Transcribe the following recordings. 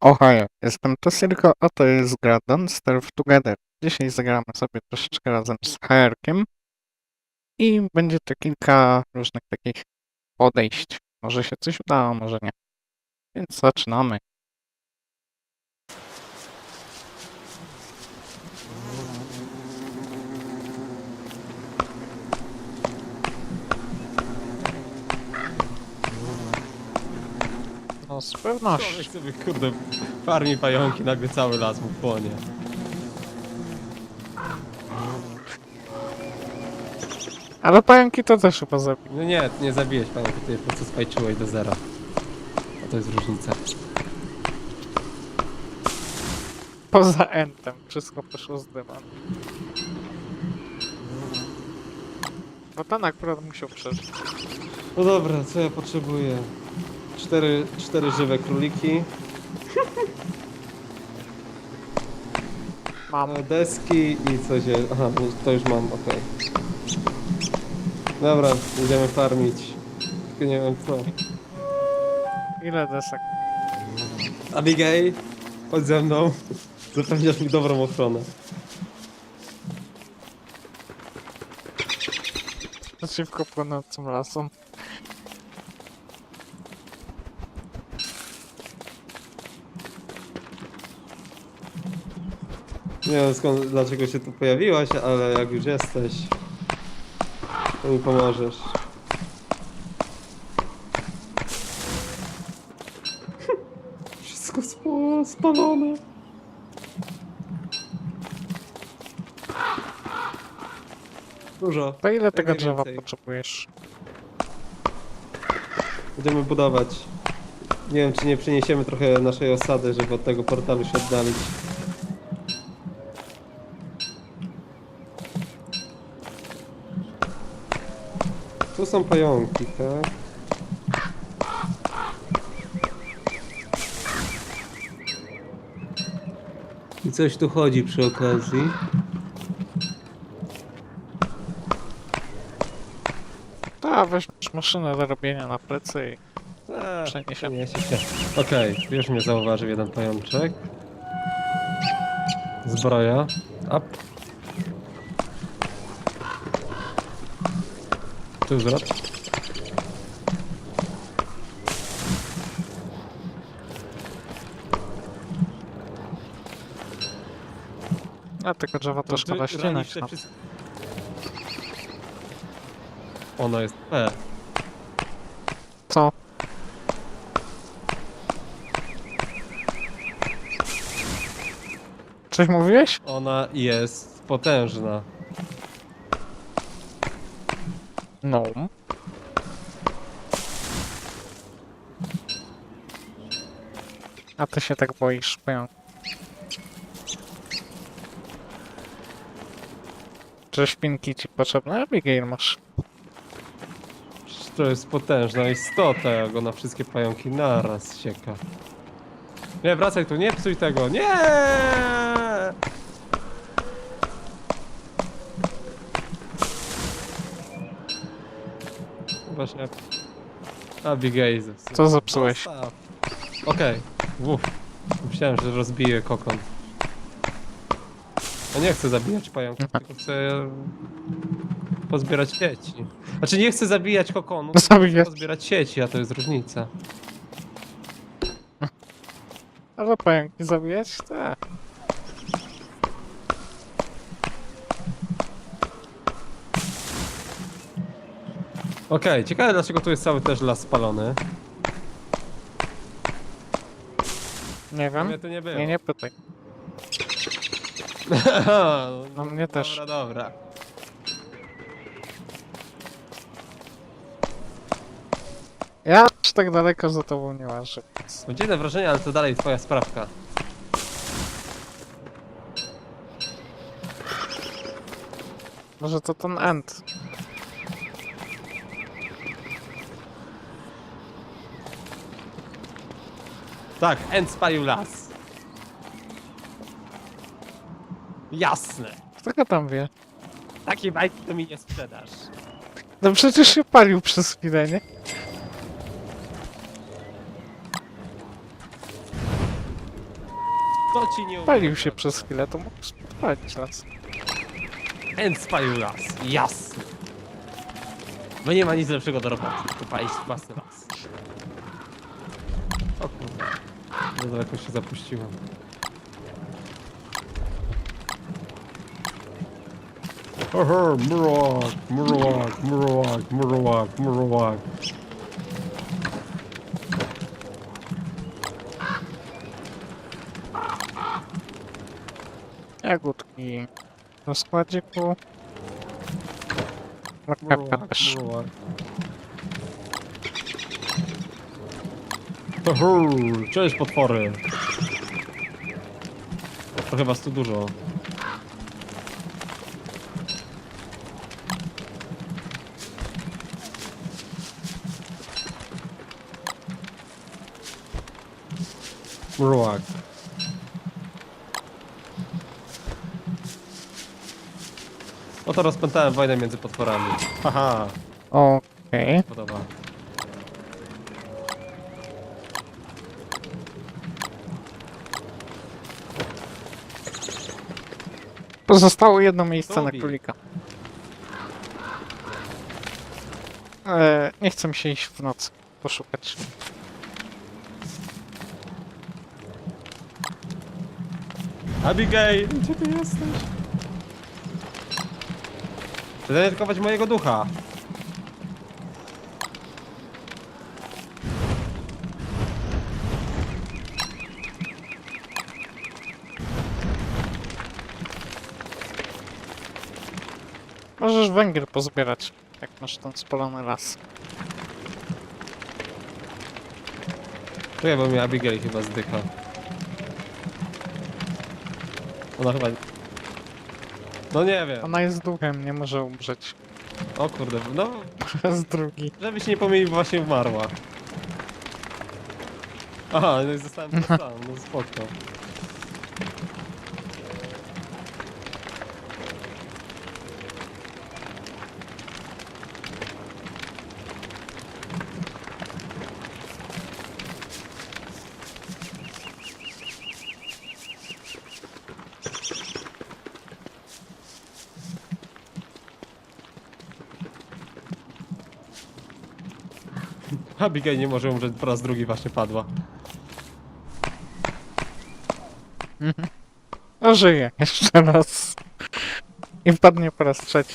Ohio, jestem Tosirko, a to jest gra Don't Starve Together. Dzisiaj zagramy sobie troszeczkę razem z HR-kiem i będzie to kilka różnych takich podejść. Może się coś uda, a może nie. Więc zaczynamy. No z pewnością. Człowiek sobie, kurde, farmi pająki, nagle cały las mu płonie. Ale pająki to też chyba zabił. No nie, nie zabiłeś pająki, ty po prostu spajczyłeś do zera. A to jest różnica. Poza entem. Wszystko poszło z dymem. No ten akurat musiał przeżyć. No dobra, co ja potrzebuję? Cztery, cztery żywe króliki, Mam. e, deski i coś je... Aha, to już mam, okej. Dobra, idziemy farmić. Tylko nie wiem co. Ile desek? Abigail, chodź ze mną. Zapewniasz mi dobrą ochronę. Przeciwko płonącym lasom. Nie wiem skąd, dlaczego się tu pojawiłaś, ale jak już jesteś, to mi pomożesz. Wszystko spo- spalone. Dużo. To ile tego drzewa potrzebujesz? Będziemy budować. Nie wiem, czy nie przeniesiemy trochę naszej osady, żeby od tego portalu się oddalić. Tu są pająki, tak? I coś tu chodzi przy okazji. Ta, weźmiesz maszynę do robienia na plecy i Eee, Przeniesiemy. przeniesie się. Okej, już mnie zauważył jeden pajączek. Zbroja. Up. Tu zwrot. A tego drzewa to szkoda ścinać. No. Ono jest P. Co? Coś mówiłeś? Ona jest potężna. No. A ty się tak boisz, pająk. Czy szpinki ci potrzebne? Abigail masz. Przecież To jest potężna istota, jak ona wszystkie pająki naraz sieka. Nie, wracaj tu, nie psuj tego, nie! Właśnie. Abigail. Co zepsułeś? Zostaw. Okej, okay. Myślałem, że rozbiję kokon. No nie chcę zabijać pająków, tylko chcę pozbierać sieci. Znaczy nie chcę zabijać kokonu, Zabiję. pozbierać sieci, a to jest różnica. Ale pająki zabijać? Tak. Okej, ciekawe dlaczego tu jest cały też las spalony. Nie wiem. Mnie tu nie było. Nie, nie pytaj. no, mnie też. Dobra, dobra. Ja aż tak daleko za tobą nie łażę. więc- dziwne wrażenie, ale to dalej twoja sprawka. Może to ten end. Tak, End spalił las. Jasne. Kto go tam wie? Takie bajki to mi nie sprzedasz. No przecież się palił przez chwilę, nie? To ci nie Palił się przez chwilę, to mógł spalić las. End spalił las. Jasne. Bo nie ma nic lepszego do roboty. To palić własny las. Za daleko się zapuściłem. Aha, mrowak, mrowak, mrowak, mrowak, mrowak. Jagódki na składziku. Mrowak, mrowak. Oho, cześć potwory. Trochę was tu dużo. Murowak. Oto rozpętałem wojnę między potworami. Haha, Okej. podoba. Pozostało jedno miejsce na królika. E, nie chcę mi się iść w nocy poszukać. Abigail, gdzie ty jesteś? Zaatakować mojego ducha. Węgiel pozbierać, jak masz ten spalony las. Czuję, bo mi Abigail chyba zdycha. Ona chyba... No nie wiem. Ona jest duchem, nie może umrzeć. O kurde, no... Raz drugi. Żebyś nie pomylił, właśnie umarła. Aha, no i zostałem sam, no spoko. Abigail nie może umrzeć, po raz drugi właśnie padła. No żyje jeszcze raz. I wpadnie po raz trzeci.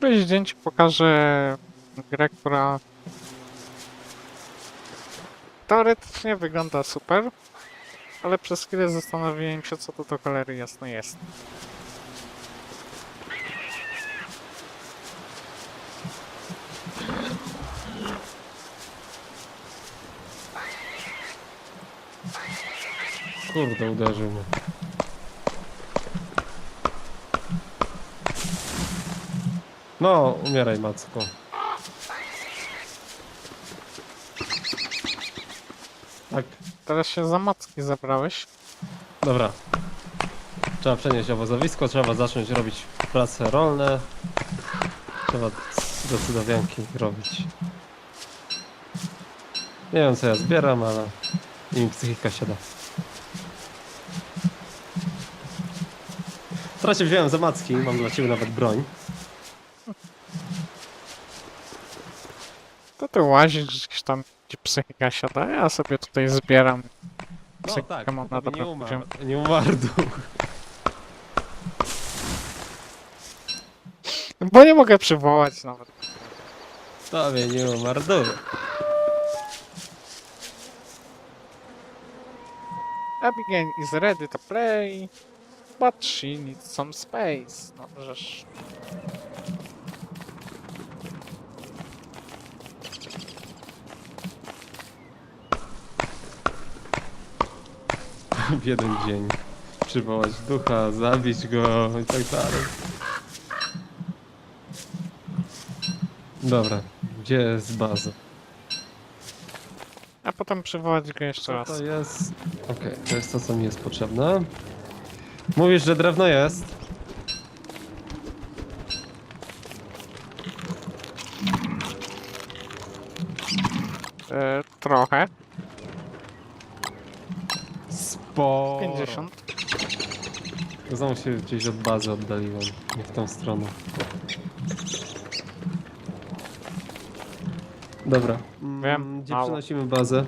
Któryś dzień ci pokażę grę, która teoretycznie wygląda super, ale przez chwilę zastanowiłem się, co to do cholery jasne jest. Kurde, uderzył mnie. No, umieraj, Macko. Tak, Teraz się za macki zabrałeś. dobra. Trzeba przenieść obozowisko, trzeba zacząć robić prace rolne. Trzeba do cudawianki robić. Nie wiem co ja zbieram, ale im psychika siada. Teraz się wziąłem za macki, mam dla ciebie nawet broń. Ty łazisz gdzieś tam, gdzie psychika siada, ja sobie tutaj zbieram. No Psychika tak, mam na nie umarł, poziomie. nie umarł. Bo nie mogę przywołać nawet. Tobie nie umarł. Abigail is ready to play, but she needs some space. No żeż... w jeden dzień. Przywołać ducha, zabić go i tak dalej. Dobra, gdzie jest baza? A potem przywołać go jeszcze Co raz. to jest? Okej, to jest to, co mi jest potrzebne. Mówisz, że drewno jest? E, trochę. Znowu się gdzieś od bazy oddaliłem. Nie w tą stronę. Dobra. Mm, Wiem, Gdzie mało. przenosimy bazę?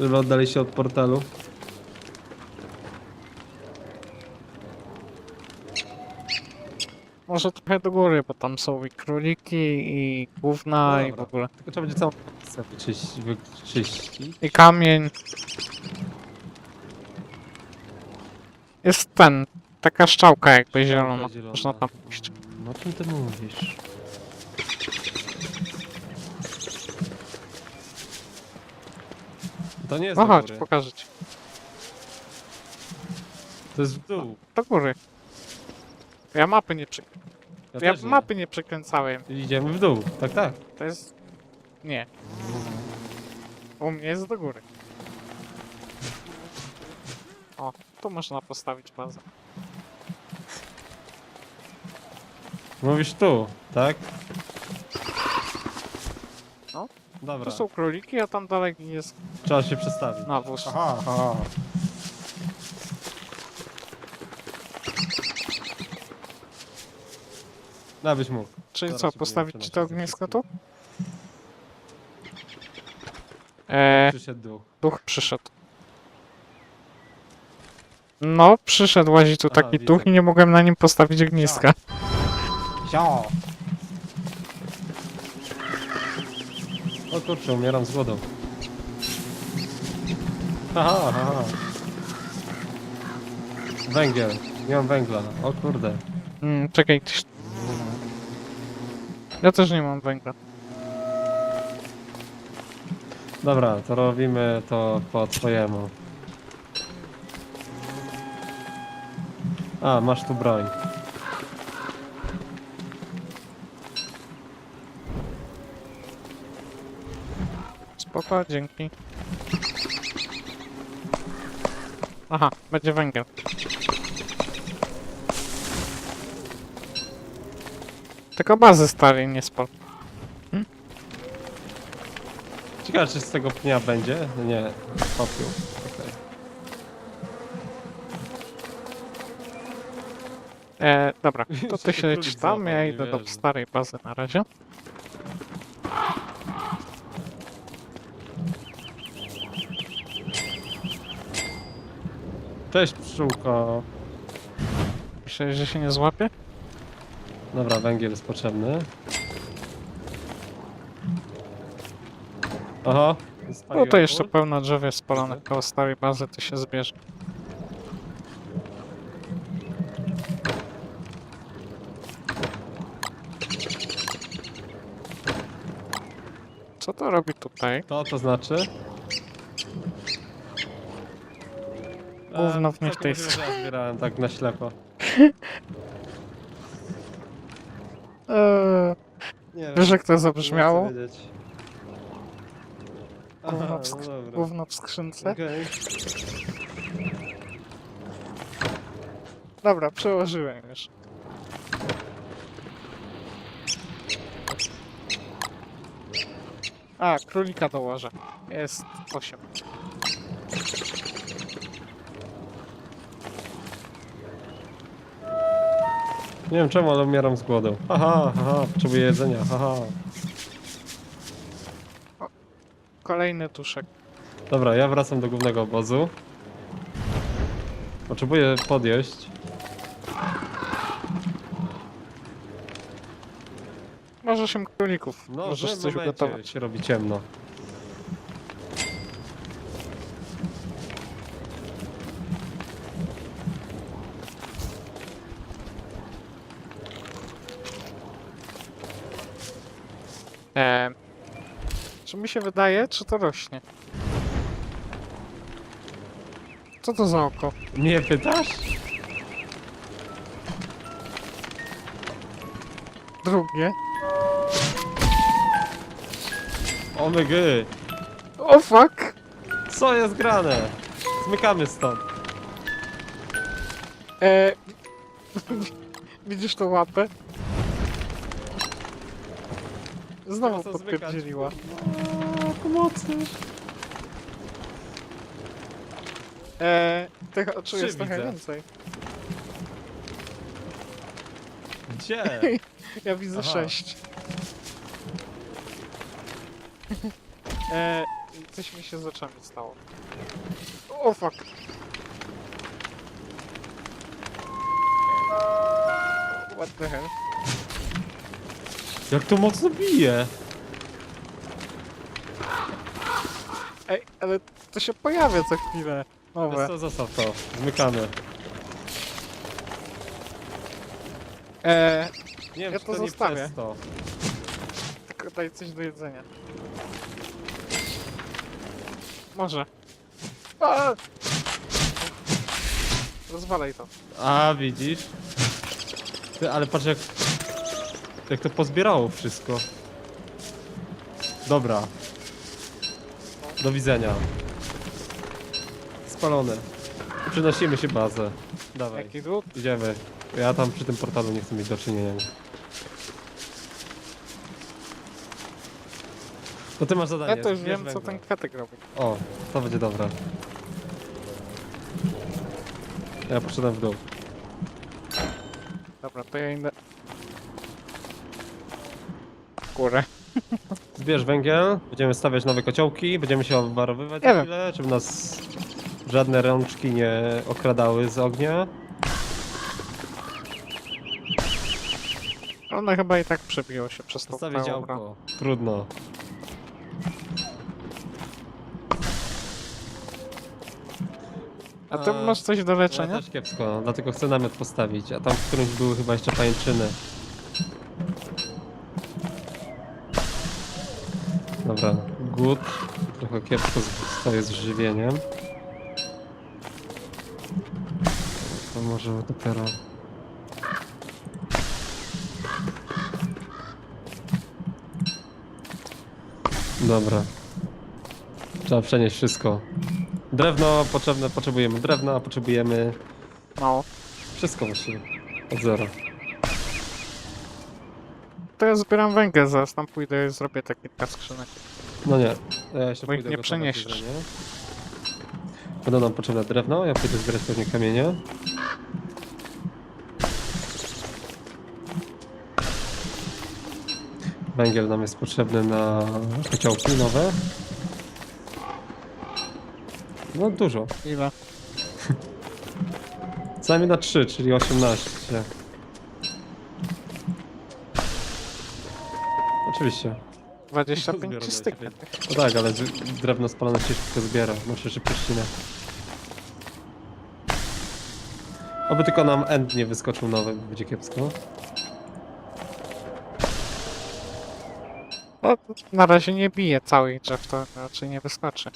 Żeby oddali się od portalu. Może trochę do góry, bo tam są i króliki, i gówna, No i w dobra. ogóle. Tylko trzeba będzie całą wyczyś- wyczyścić. I kamień. Jest ten, taka szczałka jakby zielona. zielona. Można tam iść. No o czym ty mówisz? To nie jest No do chodź, góry. pokażę ci. To jest w dół. Do góry. Ja mapy nie przy... Ja, Ja też nie. mapy nie przekręcałem. Idziemy w dół. Tak, tak. To jest... Nie. U mnie jest do góry. O, tu można postawić bazę. Mówisz tu, tak? No. Dobra, Tu są króliki, a tam dalej jest trzeba się przestawić. nawóz. Aha, aha. No byś mógł. Czyli Zaraz co, postawić ci to ognisko tu? Eee, Przyszedł duch. duch przyszedł. No, przyszedł, łazi tu taki widzę. duch i nie mogłem na nim postawić ogniska. Sio! O kurczę, umieram z głodu. Aha, aha. Węgiel. Nie mam węgla. O kurde. Mm, czekaj, tyś... Ja też nie mam węgla. Dobra, to robimy to po twojemu. A, masz tu broń. Spoko, dzięki. Aha, będzie węgiel. Tylko bazy stary nie spal. Ciekawe, czy z tego pnia będzie? Nie, popiół. Okej. E, dobra, to ty się lecisz tam, ja idę do starej bazy na razie. Cześć, pszczółko. Myślałeś, że się nie złapie? Dobra, węgiel jest potrzebny. Oho. No to jeszcze pełno drzew jest Widzę. koło starej bazy, to się zbierze. Co to robi tutaj? To to znaczy? Gówno w nich tej ja zbierałem tak na ślepo. Eee, Nie wiesz jak to nie chcę zabrzmiało? wiedzieć. Gówno w, no sk- dobra. gówno w skrzynce? Okej. Dobra, przełożyłem już. A, królika dołożę. Jest 8. Nie wiem czemu, ale umieram z głodu. Haha, haha, potrzebuję jedzenia, haha. Kolejny tuszek. Dobra, ja wracam do głównego obozu. Potrzebuję podjeść. Może 8 królików. No, Możesz w coś momencie ugotować. się robi ciemno. Eee, czy mi się wydaje, czy to rośnie? Co to za oko? Mnie pytasz? Drugie. Omygy! O fuck! Co jest grane? Zmykamy stąd. E, widzisz tą łapę? Znowu to zmykać. podpierdzieliła. O, pomocy. E, tych oczu Trzy jest trochę widzę. więcej. Gdzie? Ja widzę Aha. sześć. E, coś mi się z oczami stało. O fuck! What the hell? Jak to mocno bije? Ej, ale to się pojawia co chwilę. Nowe. co, zostaw to. Zmykamy. E, Nie wiem, Ja czy to to, nie zostawię. przez to. tylko daj coś do jedzenia. Może. A! Rozwalaj to. A, widzisz? Ty, ale patrz jak... Jak to pozbierało wszystko. Dobra. Do widzenia. Spalone. Przynosimy się bazę. Dawaj, Jaki dług? idziemy. Ja tam przy tym portalu nie chcę mieć do czynienia. To ty masz zadanie. Ja to już zbierz wiem co węgla. ten kwiatek robi. O, to będzie dobre. Ja poszedłem w dół. Dobra, to ja idę. W górę. Zbierz węgiel, będziemy stawiać nowe kociołki, będziemy się obwarowywać Nie wiem. chwilę, żeby nas żadne rączki nie okradały z ognia. One chyba i tak przebiło się przez to Postawię dobra. działko. Trudno. A ty masz coś do Ja leczenia? też kiepsko, dlatego chcę namiot postawić, a tam w którymś były chyba jeszcze pajęczyny. Dobra, good. Trochę kiepsko z- stoję z żywieniem. To może dopiero... Dobra. Trzeba przenieść wszystko. Drewno potrzebne, potrzebujemy drewna, a potrzebujemy No. wszystko właściwie. Od zera. To ja zbieram węgiel, zaraz tam pójdę i zrobię te kilka skrzynek. No nie, ja jeszcze Bo ich pójdę nie gotować przeniesiesz. jedzenie. Będą nam potrzebne drewno, ja pójdę zbierać pewnie kamienie. Węgiel nam jest potrzebny na kociołki nowe. No dużo. Ile? Co najmniej na 3, czyli 18. Oczywiście. 25 Zbieram czy styknie? No tak, ale drewno spalone się szybko zbiera. Muszę szybko ścinać. Oby tylko nam end nie wyskoczył nowy, będzie kiepsko. No, na razie nie bije całych drzew, to raczej nie wyskoczy.